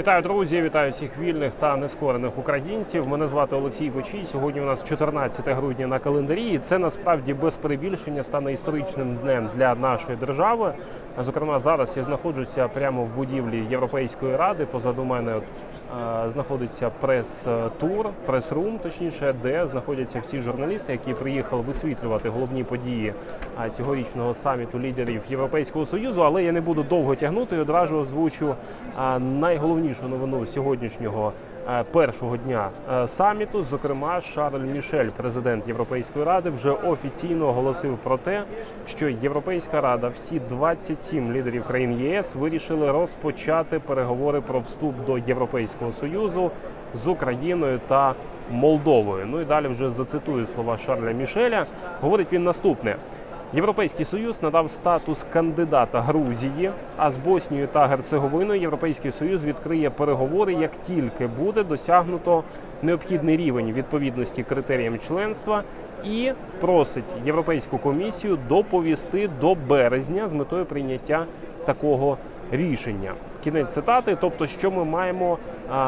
Вітаю, друзі! Вітаю всіх вільних та нескорених українців. Мене звати Олексій Бочій. Сьогодні у нас 14 грудня на календарі. І це насправді без перебільшення стане історичним днем для нашої держави. Зокрема, зараз я знаходжуся прямо в будівлі Європейської ради. Позаду мене е, знаходиться прес-тур, прес-рум, точніше, де знаходяться всі журналісти, які приїхали висвітлювати головні події е, цьогорічного саміту лідерів Європейського союзу. Але я не буду довго тягнути одразу озвучу е, найголовнішу новину сьогоднішнього е, першого дня е, саміту. Зокрема, Шарль Мішель, президент Європейської ради, вже офіційно оголосив про те, що Європейська рада, всі 27 лідерів країн ЄС вирішили розпочати переговори про вступ до Європейського союзу з Україною та Молдовою. Ну і далі вже зацитую слова Шарля Мішеля. Говорить він наступне. Європейський союз надав статус кандидата Грузії, а з Боснією та Герцеговиною Європейський союз відкриє переговори, як тільки буде досягнуто необхідний рівень відповідності критеріям членства, і просить Європейську комісію доповісти до березня з метою прийняття такого рішення. Кінець цитати. Тобто, що ми маємо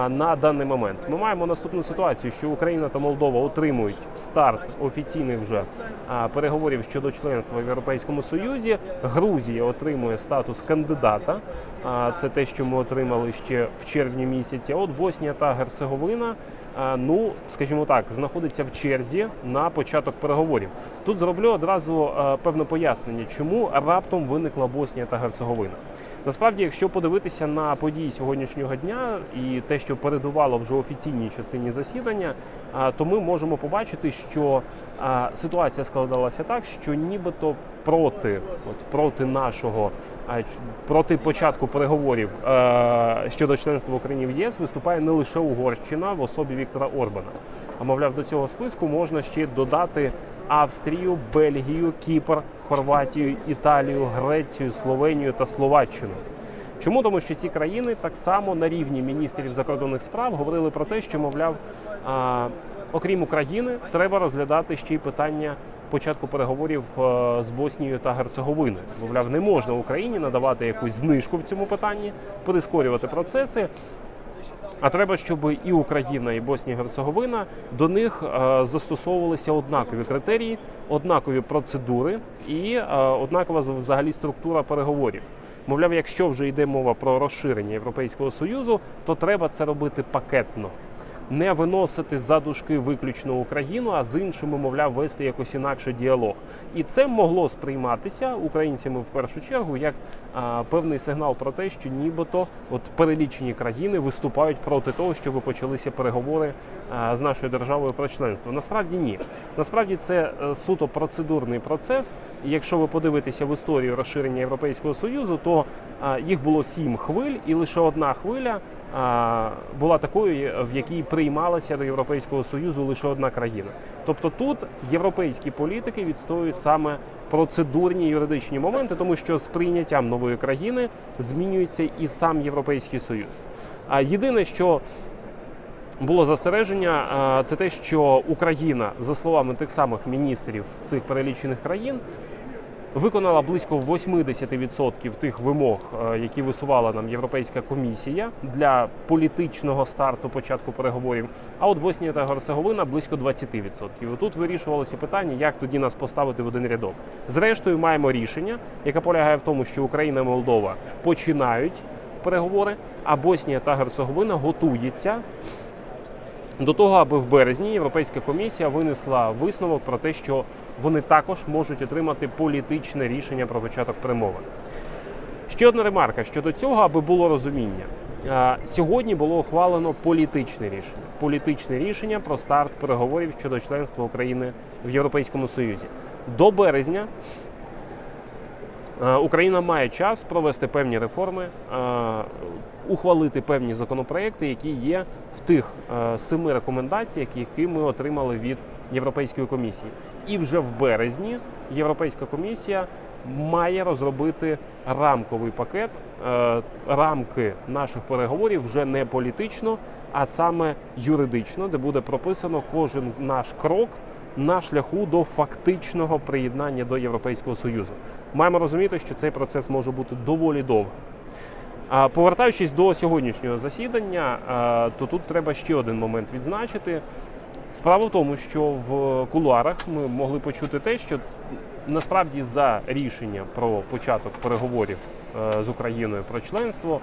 на даний момент? Ми маємо наступну ситуацію, що Україна та Молдова отримують старт офіційних вже переговорів щодо членства в Європейському Союзі. Грузія отримує статус кандидата. А, це те, що ми отримали ще в червні місяці. От Боснія та Герцеговина. Ну, скажімо так, знаходиться в черзі на початок переговорів. Тут зроблю одразу певне пояснення, чому раптом виникла Боснія та Герцеговина. Насправді, якщо подивитися на події сьогоднішнього дня і те, що передувало вже офіційній частині засідання, то ми можемо побачити, що ситуація складалася так, що нібито проти, от проти нашого проти початку переговорів щодо членства України в ЄС виступає не лише Угорщина в особі Віктора Орбана. А мовляв, до цього списку можна ще додати Австрію, Бельгію, Кіпр, Хорватію, Італію, Грецію, Словенію та Словаччину. Чому тому, що ці країни так само на рівні міністрів закордонних справ говорили про те, що мовляв, а, окрім України, треба розглядати ще й питання початку переговорів е, з Боснією та Герцеговиною. Мовляв, не можна Україні надавати якусь знижку в цьому питанні, прискорювати процеси. А треба, щоб і Україна, і Боснія і Герцеговина до них е, застосовувалися однакові критерії, однакові процедури і е, однакова взагалі структура переговорів. Мовляв, якщо вже йде мова про розширення Європейського союзу, то треба це робити пакетно. Не виносити за дужки виключно Україну, а з іншими, мовляв, вести якось інакше діалог. І це могло сприйматися українцями в першу чергу як а, певний сигнал про те, що нібито от перелічені країни виступають проти того, щоб почалися переговори а, з нашою державою про членство. Насправді ні. Насправді це е, суто процедурний процес. І якщо ви подивитеся в історію розширення Європейського союзу, то а, їх було сім хвиль, і лише одна хвиля а, була такою, в якій приймалася до Європейського союзу лише одна країна. Тобто тут європейські політики відстоюють саме процедурні юридичні моменти, тому що з прийняттям нової країни змінюється і сам Європейський Союз. А єдине, що було застереження, це те, що Україна, за словами тих самих міністрів цих перелічених країн, виконала близько 80% тих вимог, е, які висувала нам Європейська комісія для політичного старту початку переговорів. А от Боснія та Герцеговина близько 20%. І Тут вирішувалося питання, як тоді нас поставити в один рядок. Зрештою, маємо рішення, яке полягає в тому, що Україна і Молдова починають переговори, а Боснія та Герцеговина готується до того, аби в березні Європейська комісія винесла висновок про те, що вони також можуть отримати політичне рішення про початок перемовин. Ще одна ремарка щодо цього, аби було розуміння. Е, Сьогодні було ухвалено політичне рішення. Політичне рішення про старт переговорів щодо членства України в Європейському Союзі. До березня Україна має час провести певні реформи, е, ухвалити певні законопроекти, які є в тих е, семи рекомендаціях, які ми отримали від Європейської комісії. І вже в березні Європейська комісія має розробити рамковий пакет, е, рамки наших переговорів вже не політично, а саме юридично, де буде прописано кожен наш крок на шляху до фактичного приєднання до Європейського Союзу. Маємо розуміти, що цей процес може бути доволі довгим. Повертаючись до сьогоднішнього засідання, то тут треба ще один момент відзначити. Справа в тому, що в кулуарах ми могли почути те, що насправді за рішення про початок переговорів е, з Україною про членство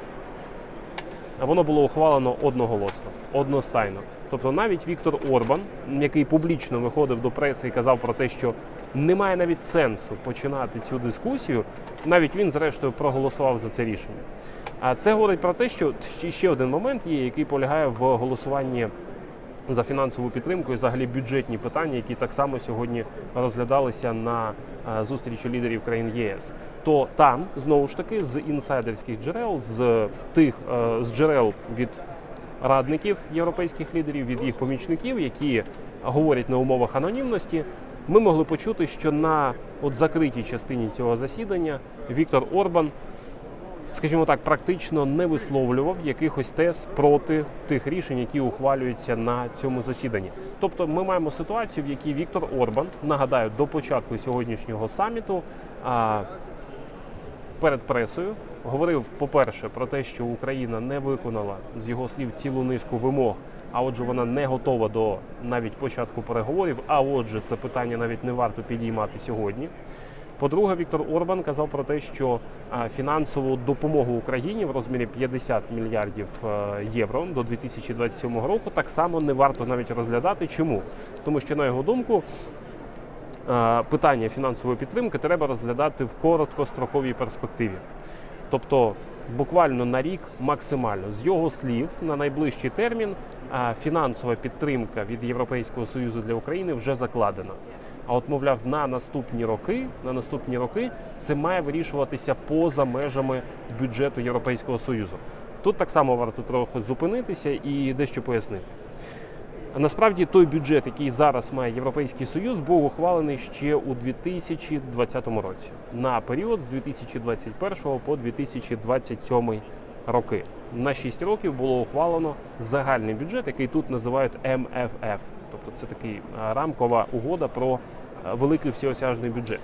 воно було ухвалено одноголосно, одностайно. Тобто навіть Віктор Орбан, який публічно виходив до преси і казав про те, що немає навіть сенсу починати цю дискусію, навіть він, зрештою, проголосував за це рішення. А це говорить про те, що ще- один момент є, який полягає в голосуванні за фінансову підтримку і взагалі бюджетні питання, які так само сьогодні розглядалися на е, зустрічі лідерів країн ЄС. То там знову ж таки з інсайдерських джерел, з тих е, з джерел від радників європейських лідерів, від їх помічників, які говорять на умовах анонімності. Ми могли почути, що на от закритій частині цього засідання Віктор Орбан скажімо так, практично не висловлював якихось тез проти тих рішень, які ухвалюються на цьому засіданні. Тобто, ми маємо ситуацію, в якій Віктор Орбан, нагадаю, до початку сьогоднішнього саміту перед пресою говорив, по-перше, про те, що Україна не виконала з його слів цілу низку вимог. А отже, вона не готова до навіть початку переговорів. А отже, це питання навіть не варто підіймати сьогодні. По-друге, Віктор Орбан казав про те, що фінансову допомогу Україні в розмірі 50 мільярдів е, євро до 2027 року так само не варто навіть розглядати. Чому? Тому що, на його думку, е, питання фінансової підтримки треба розглядати в короткостроковій перспективі. Тобто буквально на рік максимально. З його слів, на найближчий термін фінансова підтримка від Європейського Союзу для України вже закладена. А от, мовляв, на наступні роки, на наступні роки це має вирішуватися поза межами бюджету Європейського Союзу. Тут так само варто трохи зупинитися і дещо пояснити. Насправді той бюджет, який зараз має Європейський Союз, був ухвалений ще у 2020 році на період з 2021 по 2027 роки. На 6 років було ухвалено загальний бюджет, який тут називають МФФ. Тобто це такий рамкова угода про великий всеосяжний бюджет.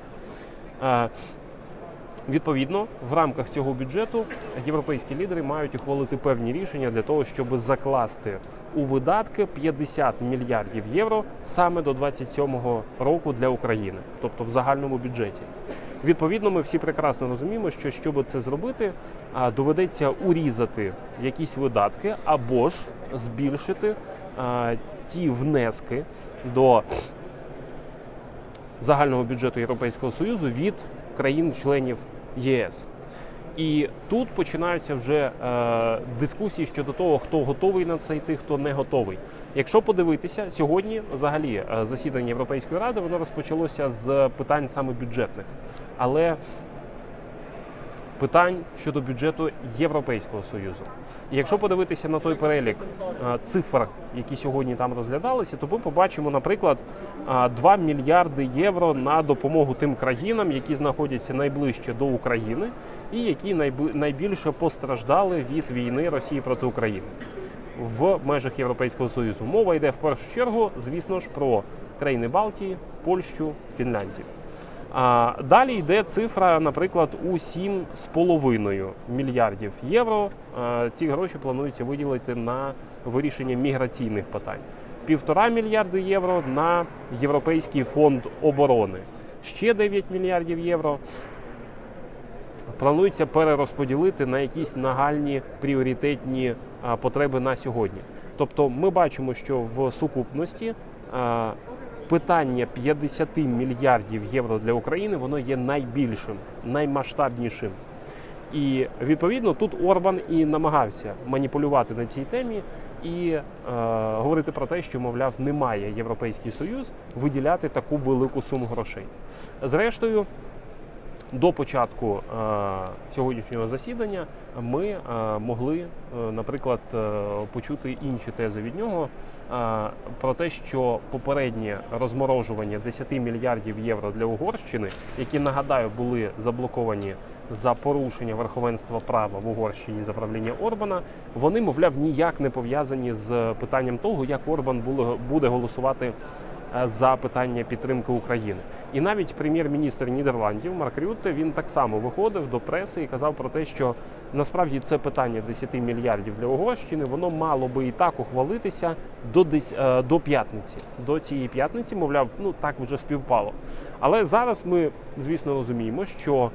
Відповідно, в рамках цього бюджету європейські лідери мають ухвалити певні рішення для того, щоб закласти у видатки 50 мільярдів євро саме до 27-го року для України, тобто в загальному бюджеті. Відповідно, ми всі прекрасно розуміємо, що щоб це зробити, доведеться урізати якісь видатки або ж збільшити ті внески до загального бюджету Європейського Союзу від країн-членів ЄС. І тут починаються вже е, дискусії щодо того, хто готовий на це йти, хто не готовий. Якщо подивитися, сьогодні взагалі е, засідання Європейської ради воно розпочалося з питань саме бюджетних, але питань щодо бюджету Європейського союзу. І якщо подивитися на той перелік е, цифр, які сьогодні там розглядалися, то ми побачимо, наприклад, е, 2 мільярди євро на допомогу тим країнам, які знаходяться найближче до України, і які найбільше постраждали від війни Росії проти України. В межах Європейського союзу мова йде в першу чергу, звісно ж, про країни Балтії, Польщу, Фінляндію. Далі йде цифра, наприклад, у 7,5 мільярдів євро. Ці гроші планується виділити на вирішення міграційних питань. Півтора мільярди євро на Європейський фонд оборони. Ще 9 мільярдів євро планується перерозподілити на якісь нагальні пріоритетні потреби на сьогодні. Тобто, ми бачимо, що в сукупності а, питання 50 мільярдів євро для України воно є найбільшим, наймасштабнішим. І відповідно тут Орбан і намагався маніпулювати на цій темі і е, говорити про те, що мовляв немає Європейський Союз виділяти таку велику суму грошей. Зрештою, до початку е, сьогоднішнього засідання ми е, могли, е, наприклад, почути інші тези від нього про те, що попереднє розморожування 10 мільярдів євро для Угорщини, які нагадаю були заблоковані за порушення верховенства права в Угорщині за правління Орбана, вони, мовляв, ніяк не пов'язані з питанням того, як Орбан буде голосувати за питання підтримки України. І навіть прем'єр-міністр Нідерландів Марк Рютте він так само виходив до преси і казав про те, що насправді це питання 10 мільярдів для Угорщини, воно мало би і так ухвалитися до десь е, до п'ятниці. До цієї п'ятниці, мовляв, ну так вже співпало. Але зараз ми, звісно, розуміємо, що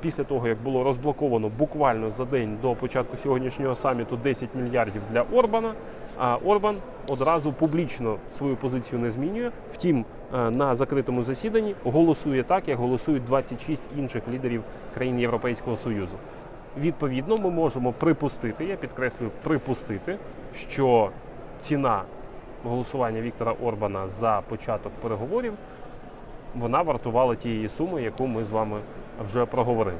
після того, як було розблоковано буквально за день до початку сьогоднішнього саміту 10 мільярдів для Орбана, а Орбан одразу публічно свою позицію не змінює. Втім, е, на закритому засіданні голосує так, як голосують 26 інших лідерів країн Європейського Союзу. Відповідно, ми можемо припустити, я підкреслюю, припустити, що ціна голосування Віктора Орбана за початок переговорів вона вартувала тієї суми, яку ми з вами вже проговорили.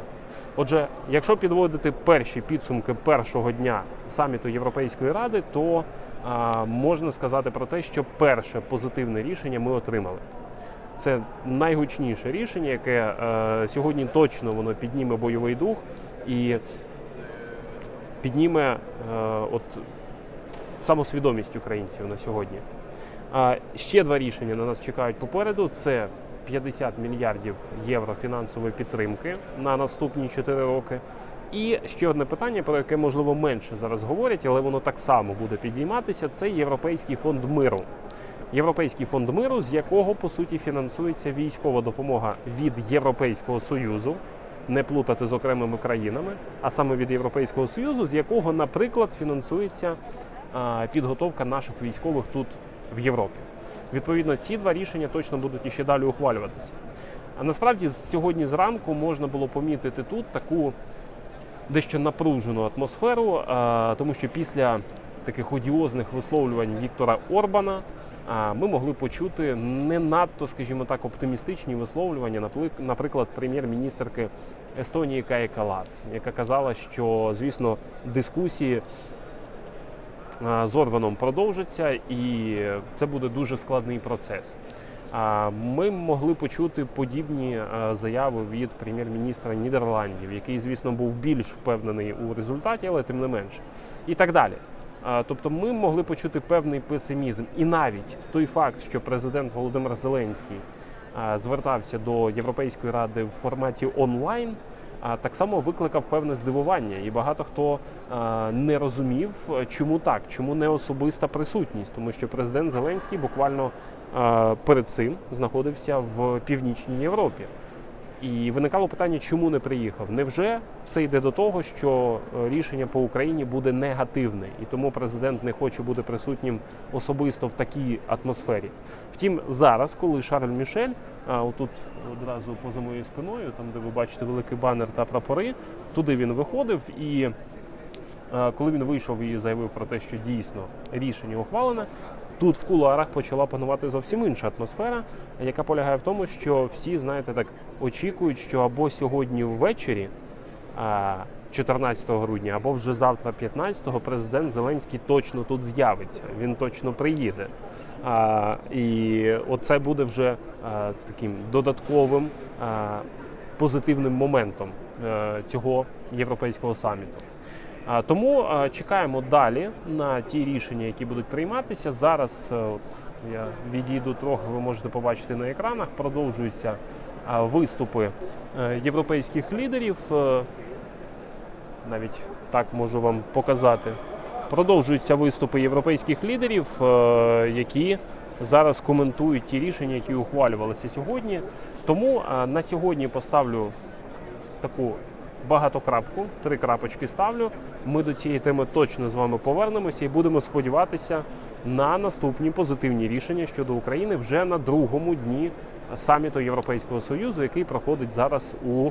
Отже, якщо підводити перші підсумки першого дня саміту Європейської ради, то а, можна сказати про те, що перше позитивне рішення ми отримали. Це найгучніше рішення, яке е, сьогодні точно воно підніме бойовий дух і підніме е, от самосвідомість українців на сьогодні. А ще два рішення на нас чекають попереду: це 50 мільярдів євро фінансової підтримки на наступні 4 роки. І ще одне питання, про яке можливо менше зараз говорять, але воно так само буде підійматися. Це Європейський фонд миру. Європейський фонд миру, з якого по суті фінансується військова допомога від Європейського союзу, не плутати з окремими країнами, а саме від Європейського союзу, з якого, наприклад, фінансується підготовка наших військових тут в Європі. Відповідно, ці два рішення точно будуть іще далі ухвалюватися. А насправді сьогодні зранку можна було помітити тут таку дещо напружену атмосферу, тому що після таких одіозних висловлювань Віктора Орбана ми могли почути не надто, скажімо так, оптимістичні висловлювання, наприклад, прем'єр-міністерки Естонії Каї Калас, яка казала, що звісно дискусії з Орбаном продовжаться, і це буде дуже складний процес. Ми могли почути подібні заяви від прем'єр-міністра Нідерландів, який, звісно, був більш впевнений у результаті, але тим не менше, і так далі. Тобто, ми могли почути певний песимізм, і навіть той факт, що президент Володимир Зеленський звертався до Європейської ради в форматі онлайн. Так само викликав певне здивування, і багато хто не розумів, чому так, чому не особиста присутність, тому що президент Зеленський буквально перед цим знаходився в північній Європі. І виникало питання, чому не приїхав. Невже все йде до того, що е, рішення по Україні буде негативне, і тому президент не хоче бути присутнім особисто в такій атмосфері? Втім, зараз, коли Шарль Мішель, отут одразу поза моєю спиною, там де ви бачите великий банер та прапори, туди він виходив і. е, Коли він вийшов і заявив про те, що дійсно рішення ухвалене, тут в кулуарах почала панувати зовсім інша атмосфера, яка полягає в тому, що всі, знаєте, так очікують, що або сьогодні ввечері, 14 грудня, або вже завтра, 15-го, президент Зеленський точно тут з'явиться. Він точно приїде. І оце буде вже таким додатковим позитивним моментом е, цього європейського саміту. Тому чекаємо далі на ті рішення, які будуть прийматися. Зараз е, от, я відійду трохи, ви можете побачити на екранах. Продовжуються виступи е, європейських лідерів. Е, Навіть так можу вам показати. Продовжуються виступи європейських лідерів, які зараз коментують ті рішення, які ухвалювалися сьогодні. Тому на сьогодні поставлю таку багатокрапку, три крапочки ставлю. Ми до цієї теми точно з вами повернемося і будемо сподіватися на наступні позитивні рішення щодо України вже на другому дні саміту Європейського союзу, який проходить зараз у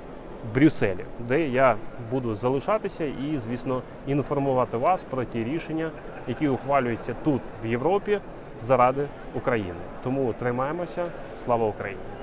Брюсселі, де я буду залишатися і, звісно, інформувати вас про ті рішення, які ухвалюються тут в Європі заради України. Тому тримаємося. Слава Україні!